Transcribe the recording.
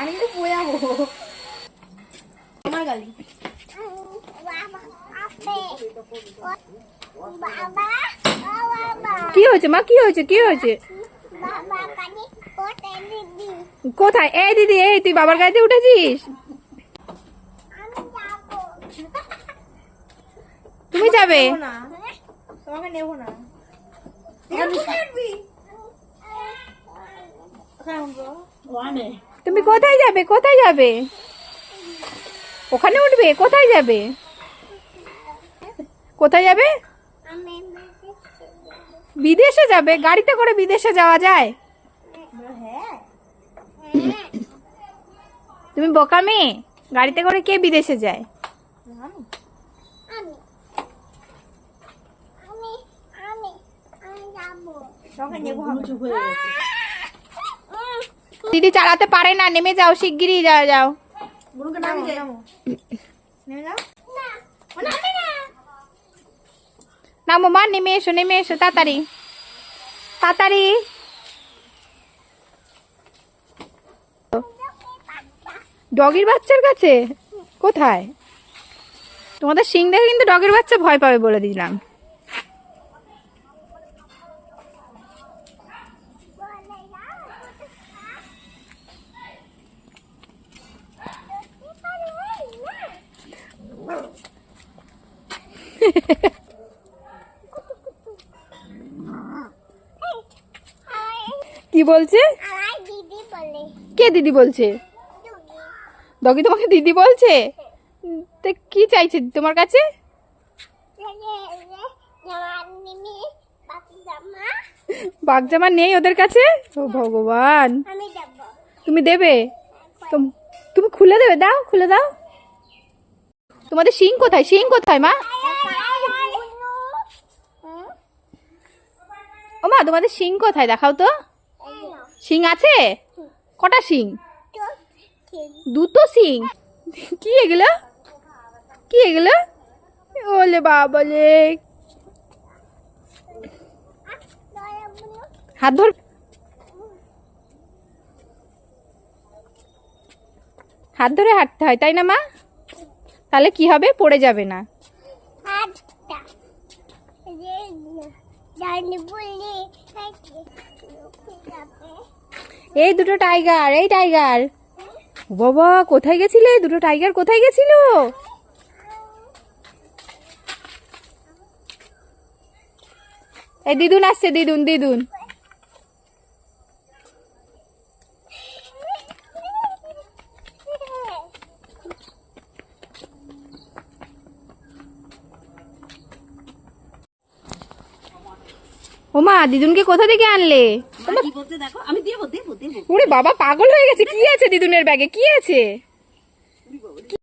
আমি কিন্তু পড়ে যাব আমার গালি বাবা বাবা কি হয়েছে মা? কি হয়েছে? কি হয়েছে? কোথায়? এই দিদি এই তুই বাবার গাড়িতে উঠেছিস? তুমি যাবে? না। তোমাকে নেব? ওখানে। তুমি কোথায় যাবে? কোথায় যাবে? ওখানে উঠবে? কোথায় যাবে? কোথায় যাবে? বিদেশে যাবে। গাড়িতে করে বিদেশে যাওয়া যায়? হ্যাঁ। তুমি বোকা মেয়ে? গাড়িতে করে কে বিদেশে যায়? আমি আমি আমি আমি আমি যাব তোমাকে নেব হবে দিদি চালাতে পারে না নেমে যাও শিগগিরই যাও যাও। নামো। মা নেমে এসো নেমে এসো তাড়াতাড়ি। তাড়াতাড়ি। ডগির বাচ্চার কাছে? কোথায়? তোমাদের সিং দেখে কিন্তু ডগের বাচ্চা ভয় পাবে বলে দিলাম। কি বলছে? কে দিদি বলছে? দগি তোমাকে দিদি বলছে? তা কি চাইছে তোমার কাছে? জামা নিমি বাকি জামা বাঘ জামা নেই ওদের কাছে? ও ভগবান। তুমি দেবে? তুম- তুমি খুলে দেবে দাও খুলে দাও। তোমাদের শিং কোথায়? শিং কোথায় মা? ও মা, তোমাদের শিং কোথায়? দেখাও তো। শিং আছে? কটা শিং? দুটো শিং? কি এগুলো? কি এগুলো? ওলে বাবলে। হাত ধর। হাত ধরে হাঁটতে হয়, তাই না মা? তাহলে কি হবে? পড়ে যাবে না। এই দুটো টাইগার, এই টাইগার। বাবা, কোথায় গেছিলে? দুটো টাইগার কোথায় গেছিল? এই দিদুন আসছে, দিদুন দিদুন। ওমা দিদুনকে কোথা থেকে আনলে? ওরে বাবা পাগল হয়ে গেছে। কি আছে দিদুনের ব্যাগে? কি আছে?